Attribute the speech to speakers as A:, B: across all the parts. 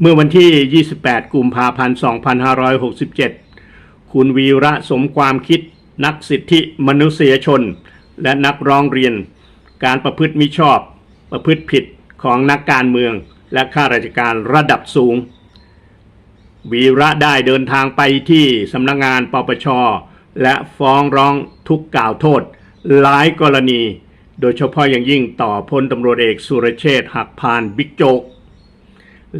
A: เมื่อวันที่ 28 กุมภาพันธ์ 2567 คุณวีระสมความคิดนักสิทธิมนุษยชน และนักร้องเรียน การประพฤติมิชอบ ประพฤติผิดของนักการเมืองและข้าราชการระดับสูง วีระได้เดินทางไปที่สำนักงงานปปช และฟ้องร้องทุกกล่าวโทษ หลายกรณี โดยเฉพาะอย่างยิ่งต่อพลตำรวจเอกสุรเชษฐ์หักพานบิ๊กโจ๊ก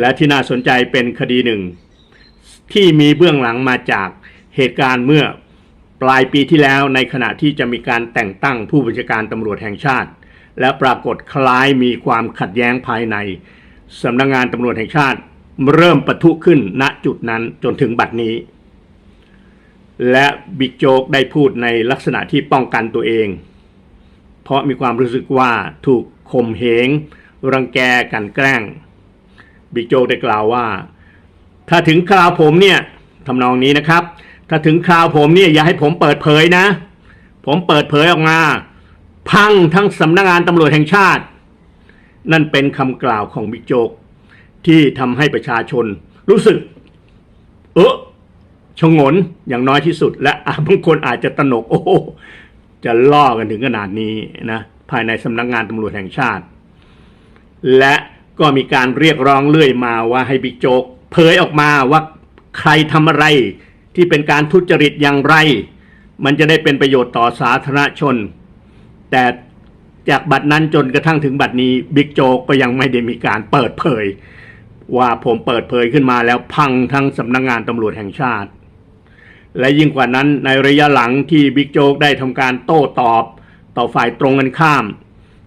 A: และที่น่าสนใจเป็นคดีหนึ่ง ที่มีเบื้องหลังมาจากเหตุการณ์เมื่อปลายปีที่แล้วในขณะที่จะมีการแต่งตั้งผู้บัญชาการตำรวจแห่งชาติ และปรากฏคล้ายมีความขัดแย้งภายในสำนักงงานตำรวจแห่งชาติ เริ่มปะทุขึ้นณจุดนั้นจนถึงบัดนี้ และบิ๊กโจ๊กได้พูดในลักษณะที่ป้องกันตัวเอง เพราะมีความรู้สึกว่าถูกข่มเหงรังแกกันแกล้ง บิ๊กโจ๊กได้กล่าวว่า ถ้าถึงคราวผมเนี่ยทำนองนี้นะครับ ถ้าถึงคราวผมเนี่ยอย่าให้ผมเปิดเผยนะ ผมเปิดเผยออกมา พังทั้งสำนักงานตำรวจแห่งชาติ นั่นเป็นคำกล่าวของบิ๊กโจ๊กที่ทำให้ประชาชนรู้สึก เออชงนอย่างน้อยที่สุด และบางคนอาจจะตนก โอ้จะล่อกันถึงขนาดนี้นะภายในสำนักงานตำรวจแห่งชาติ และ ก็มีการเรียกร้องเรื่อยมาว่าให้บิ๊กโจ๊กเผยออกมาว่าใครทำอะไรที่เป็นการทุจริตอย่างไร มันจะได้เป็นประโยชน์ต่อสาธารณชน แต่จากบัตรนั้นจนกระทั่งถึงบัตรนี้บิ๊กโจ๊กก็ยังไม่ได้มีการเปิดเผย ว่าผมเปิดเผยขึ้นมาแล้วพังทั้งสำนักงงานตำรวจแห่งชาติ และยิ่งกว่านั้นในระยะหลังที่บิ๊กโจ๊กได้ทำการโต้ตอบต่อฝ่ายตรงกันข้าม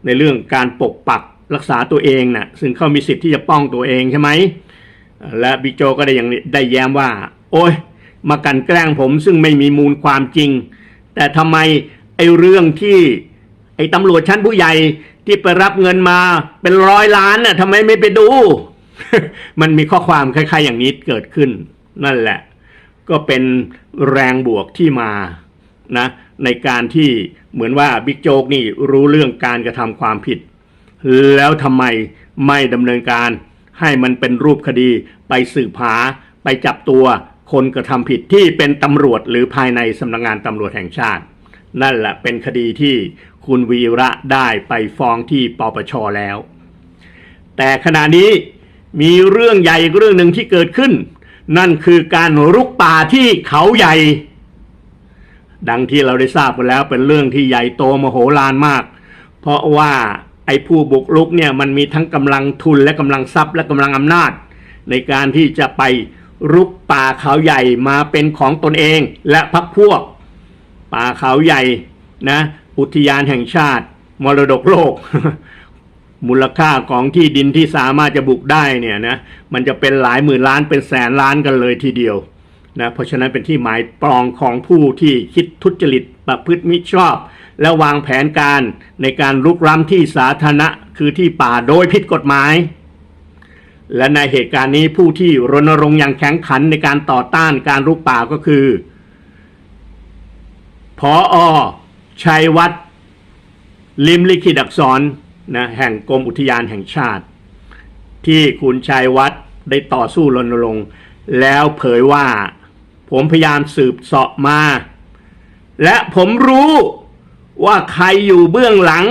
A: ในเรื่องการปกปัก รักษาตัวเองนะ่ะซึ่งเขามีสิทธิ์ที่จะป้องตัวเองใช่ไหมและบิ๊กโจก็ได้ยังได้แย้มว่า โอ้ยมากันแกล้งผมซึ่งไม่มีมูลความจริง แต่ทำไมไอ้เรื่องที่ไอ้ตำรวจชั้นผู้ใหญ่ที่ไปรับเงินมาเป็นร้อยล้านน่ะทำไมไม่ไปดู มันมีข้อความคล้าย ๆ อย่างนี้เกิดขึ้น นั่นแหละ ก็เป็นแรงบวกที่มานะในการที่เหมือนว่าบิ๊กโจ๊กนี่รู้เรื่องการกระทำความผิด แล้วทำไมไม่ดำเนินการให้มันเป็นรูปคดีไปสืบหาไปจับตัวคนกระทำผิดที่เป็นตำรวจหรือภายในสำนักงงานตำรวจแห่งชาติ นั่นแหละเป็นคดีที่คุณวีระได้ไปฟ้องที่ปปชแล้ว แต่ขณะนี้มีเรื่องใหญ่อีกเรื่องหนึ่งที่เกิดขึ้น นั่นคือการรุกป่าที่เขาใหญ่ ดังที่เราได้ทราบกันแล้วเป็นเรื่องที่ใหญ่โตมโหฬารมาก เพราะว่า ไอ้ผู้บุกรุกเนี่ยมันมีทั้งกำลังทุนและกำลังทรัพย์และกำลังอำนาจ ในการที่จะไปรุกป่าเขาใหญ่มาเป็นของตนเองและพักพวก ป่าเขาใหญ่นะอุทยานแห่งชาติ มรดกโลก มูลค่าของที่ดินที่สามารถจะบุกได้เนี่ยนะมันจะเป็นหลายหมื่นล้านเป็นแสนล้านกันเลยทีเดียวนะเพราะฉะนั้นเป็นที่หมายปองของผู้ที่คิดทุจริตประพฤติมิชอบ และวางแผนการในการลุกล้ำที่สาธารณะคือที่ป่าโดยผิดกฎหมาย และในเหตุการณ์นี้ผู้ที่รณรงค์อย่างแข็งขันในการต่อต้านการรุกป่าก็คือพออชัยวัฒน์ลิมลิขิตอักษรนะแห่งกรมอุทยานแห่งชาติ ที่คุณชัยวัฒน์ได้ต่อสู้รณรงค์แล้วเผยว่า ผมพยายามสืบเสาะมา และผมรู้ ว่าใครอยู่เบื้องหลัง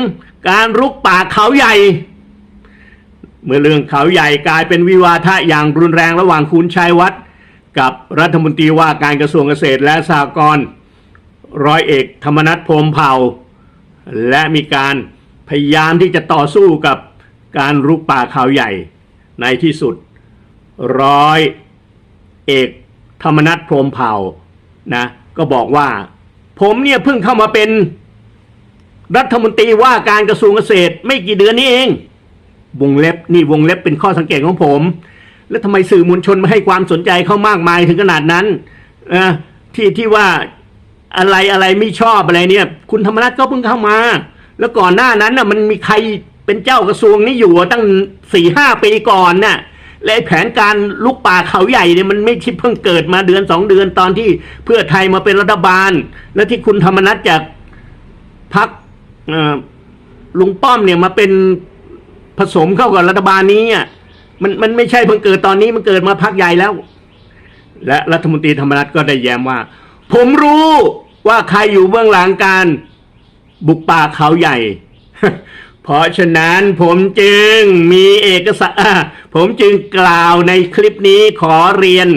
A: การรุกป่าเขาใหญ่ เมื่อเรื่องเขาใหญ่กลายเป็นวิวาทะอย่างรุนแรงระหว่างคุณชัยวัฒน์กับรัฐมนตรีว่าการกระทรวงเกษตรและสหกรณ์ร้อยเอกธรรมนัฐพรมเผ่า และมีการพยายามที่จะต่อสู้กับการรุกป่าเขาใหญ่ ในที่สุดร้อยเอกธรรมนัฐพรมเผ่านะก็บอกว่า ผมเนี่ยเพิ่งเข้ามาเป็น รัฐมนตรีว่าการกระทรวงเกษตรไม่กี่เดือนนี้เอง วงเล็บนี่วงเล็บเป็นข้อสังเกตของผม แล้วทำไมสื่อมวลชนมาให้ความสนใจเขามากมายถึงขนาดนั้นนะที่ที่ว่าอะไรอะไรไม่ชอบอะไรเนี่ย คุณธรรมนัฐก็เพิ่งเข้ามา แล้วก่อนหน้านั้นน่ะมันมีใครเป็นเจ้ากระทรวงนี้อยู่ตั้งสี่ห้าปีก่อนน่ะและแผนการลุกป่าเขาใหญ่เนี่ยมันไม่ใช่เพิ่งเกิดมาเดือนสองเดือนตอนที่เพื่อไทยมาเป็นรัฐบาล และที่คุณธรรมนัฐจากพัก ลุงป้อมเนี่ยมาเป็นผสมเข้ากับรัฐบาลนี้อะมันมันไม่ใช่เพิ่งเกิดตอนนี้มันเกิดมาพักใหญ่แล้ว และรัฐมนตรีธรรมนัฐก็ได้แย้มว่า ผมรู้ว่าใครอยู่เบื้องหลังการบุกป่าเขาใหญ่ เพราะฉะนั้นผมจึงมีเอกสารผมจึงกล่าวในคลิปนี้ขอเรียน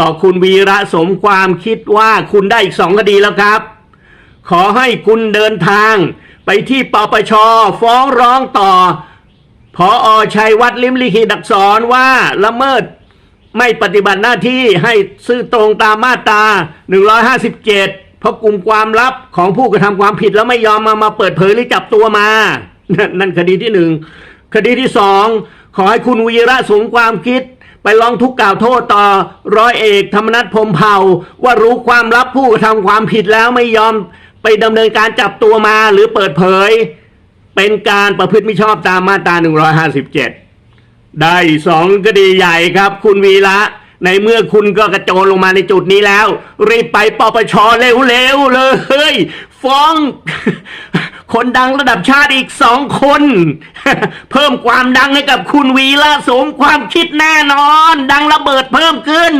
A: ต่อคุณวีระสมความคิดว่าคุณได้อีกสองคดีแล้วครับ ขอให้คุณเดินทาง ไปที่ปปช ฟ้องร้องต่อพออชัยวัฒน์ลิมลิขิตอักษรว่าละเมิดไม่ปฏิบัติหน้าที่ให้ซื่อตรงตามมาตรา 157 เพราะกลุ่มความลับของผู้กระทำความผิดแล้วไม่ยอมมามาเปิดเผยหรือจับตัวมา นั่นคดีที่หนึ่ง คดีที่สอง ขอให้คุณวีระสมความคิด ไปร้องทุกข์กล่าวโทษต่อร้อยเอกธรรมนัฐพรมเผ่าว่ารู้ความลับผู้กระทำความผิดแล้วไม่ยอม ไปดำเนินการจับตัวมาหรือเปิดเผย เป็นการประพฤติมิชอบตามมาตรา 157 ได้สองคดีใหญ่ครับ คุณวีระในเมื่อคุณก็กระโจนลงมาในจุดนี้แล้ว รีบไปปปชเร็วๆเลย ฟ้อง คนดังระดับชาติอีกสองคน เพิ่มความดังให้กับคุณวีระสมความคิดแน่นอน ดังระเบิดเพิ่มขึ้น